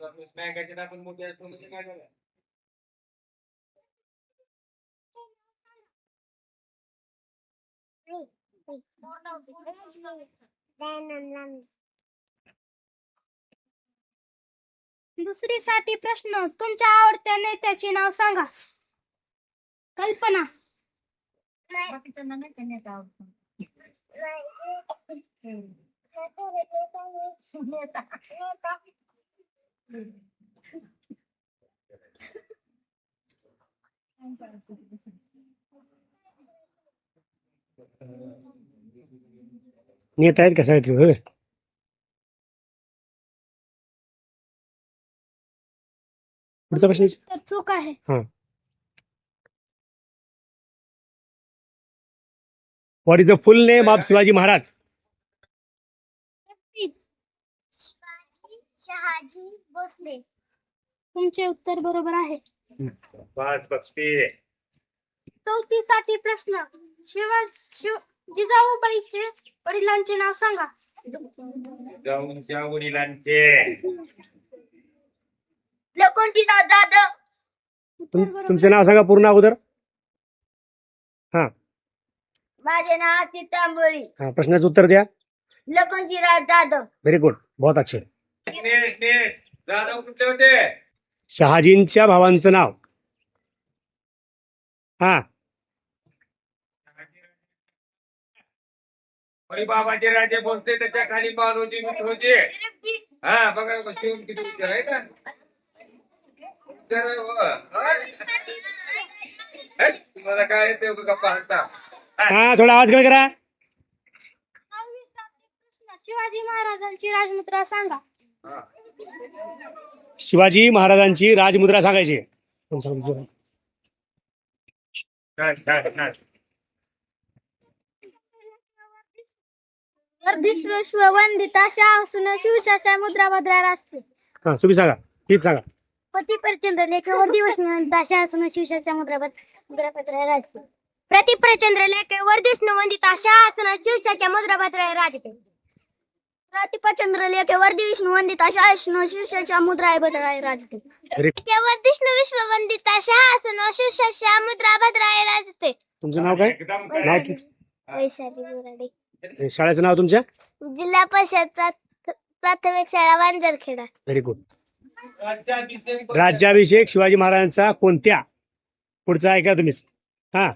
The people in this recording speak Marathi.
आपण मोठे असतो म्हणजे काय झालं? दुसरीसाठी प्रश्न तुमच्या आवडत्या नेत्याचे नाव सांगा. कल्पना. नेता आहेत का सावित्री होय. पुढचा प्रश्न विचार. तर चूक आहे. What is the full name of Shivaji Maharaj? Shahaji Bhosale. तुमचे उत्तर बरोबर आहे. बस बघते चौथीसाठी प्रश्न. शिवा शिव जिजाऊबाईचे वडिलांचे नाव सांगा. जाऊनच्या वडिलांचे. लकोणजीराव जाधव उत्तर तुम- बरोबर तुमचं नाव सांगा पूर्ण अगोदर. हा. माझे नाव सीतांबोळी. हा प्रश्नाचं उत्तर द्या. लकोणजीराव जाधव. व्हेरी गुड बहुत अच्छे. जाधव कुठले होते? शहाजींच्या भावांचं नाव. हा. बाबाचे राजे बोलते त्याच्याखाली मानवजी मित्र होते. हा बघा शिवून किती विचार आहे का. हा? तुम्हाला काय येते बघा पाहता. हा. थोडा आवाज कमी करा. शिवाजी महाराजांची राजमुद्रा सांगा. हा. शिवाजी महाराजांची राजमुद्रा सांगायची. वर्धिष्व वंदिता शाहसून शिवशाशा मुद्रा भद्रा असते हा तुम्ही सांगा. तीच सांगा. पती प्रचंड लेख मुद्रा भद्रा लेख शिवशाच्या मुद्रा भद्रा राजते. प्रतिप्रचंद्र लेख वर्धिष्णुवंदिता शाहसून शिवशाच्या मुद्रा भद्रा राजते. व्हेरी वर्धिष्णु विश्ववंदिता शाहसून शिवशाच्या मुद्रा भद्रा राजते. तुमचं नाव काय? एकदम नाव की- वैशाली बोराडे शाळेचं नाव तुमच्या? जिल्हा परिषद प्राथ- प्राथमिक शाळा वांजरखेडा. व्हेरी गुड राज्याभिषेक राज्याभिषेक शिवाजी महाराजांचा कोणत्या? पुढचा ऐका तुम्हीच. हा.